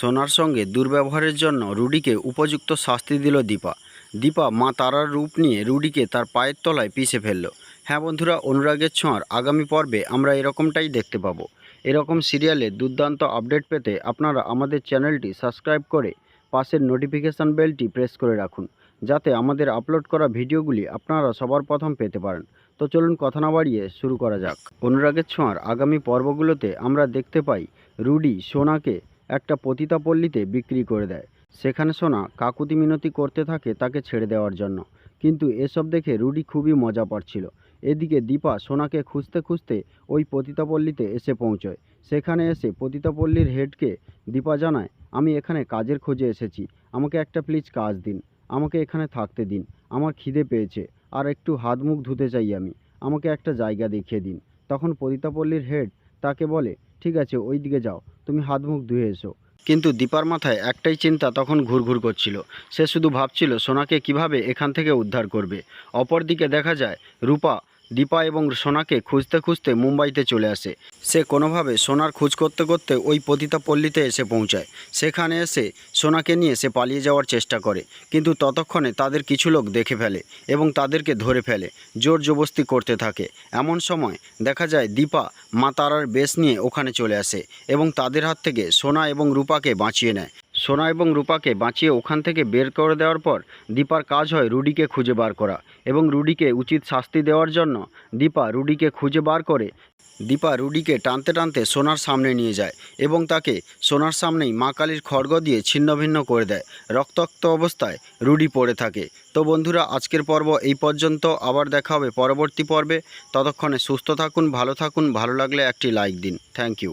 সোনার সঙ্গে দুর্ব্যবহারের জন্য রুডিকে উপযুক্ত শাস্তি দিল দীপা। দীপা মা তারার রূপ নিয়ে রুডিকে তার পায়ের তলায় পিষে ফেলল। হ্যাঁ বন্ধুরা, অনুরাগের ছোঁয়ার আগামী পর্বে আমরা এরকমটাই দেখতে পাবো। এরকম সিরিয়ালে দুর্দান্ত আপডেট পেতে আপনারা আমাদের চ্যানেলটি সাবস্ক্রাইব করে পাশের নোটিফিকেশান বেলটি প্রেস করে রাখুন, যাতে আমাদের আপলোড করা ভিডিওগুলি আপনারা সবার প্রথম পেতে পারেন। তো চলুন কথা না বাড়িয়ে শুরু করা যাক। অনুরাগের ছোঁয়ার আগামী পর্বগুলোতে আমরা দেখতে পাই রুডি, সোনাকে একটা পতিতাপল্লীতে বিক্রি করে দেয়। সেখানে সোনা কাকুতি মিনতি করতে থাকে তাকে ছেড়ে দেওয়ার জন্য। কিন্তু এসব দেখে রুডি খুবই মজা পাচ্ছিল। এদিকে দীপা সোনাকে খুঁজতে খুঁজতে ওই পতিতাপল্লীতে এসে পৌঁছয়। সেখানে এসে পতিতাপল্লীর হেডকে দীপা জানায়, আমি এখানে কাজের খোঁজে এসেছি। আমাকে একটা প্লিজ কাজ দিন। আমাকে এখানে থাকতে দিন। আমার খিদে পেয়েছে। আর একটু হাত মুখ ধুতে চাই আমি। আমাকে একটা জায়গা দেখিয়ে দিন। তখন পতিতাপল্লীর হেড তাকে বলে, ঠিক আছে ওই দিকে যাও। তুমি হাত মুখ ধুয়ে এসো। কিন্তু দীপার মাথায় একটাই চিন্তা তখন ঘুরঘুর করছিল। সে শুধু ভাবছিল, সোনাকে কীভাবে এখান থেকে উদ্ধার করবে? অপরদিকে দেখা যায়, রূপা দীপা এবং সোনাকে খুঁজতে খুঁজতে মুম্বাইতে চলে আসে। সে কোনোভাবে সোনার খোঁজ করতে করতে ওই পতিতা পল্লীতে এসে পৌঁছায়। সেখানে এসে সোনাকে নিয়ে সে পালিয়ে যাওয়ার চেষ্টা করে, কিন্তু ততক্ষণে তাদের কিছু লোক দেখে ফেলে এবং তাদেরকে ধরে ফেলে, জোর জবস্তি করতে থাকে। এমন সময় দেখা যায় দীপা মা তারার বেশ নিয়ে ওখানে চলে আসে এবং তাদের হাত থেকে সোনা এবং রূপাকে বাঁচিয়ে নেয়। সোনা এবং রূপাকে বাঁচিয়ে ওখান থেকে বের করে দেওয়ার পর দীপার কাজ হয় রুডিকে খুঁজে বার করা এবং রুডিকে উচিত শাস্তি দেওয়ার জন্য দীপা রুডিকে খুঁজে বার করে। দীপা রুডিকে টানতে টানতে সোনার সামনে নিয়ে যায় এবং তাকে সোনার সামনেই মা কালীর খড়গ দিয়ে ছিন্নভিন্ন করে দেয়। রক্তাক্ত অবস্থায় রুডি পড়ে থাকে। তো বন্ধুরা, আজকের পর্ব এই পর্যন্ত। আবার দেখা হবে পরবর্তী পর্বে। ততক্ষণে সুস্থ থাকুন, ভালো থাকুন। ভালো লাগলে একটি লাইক দিন। Thank you.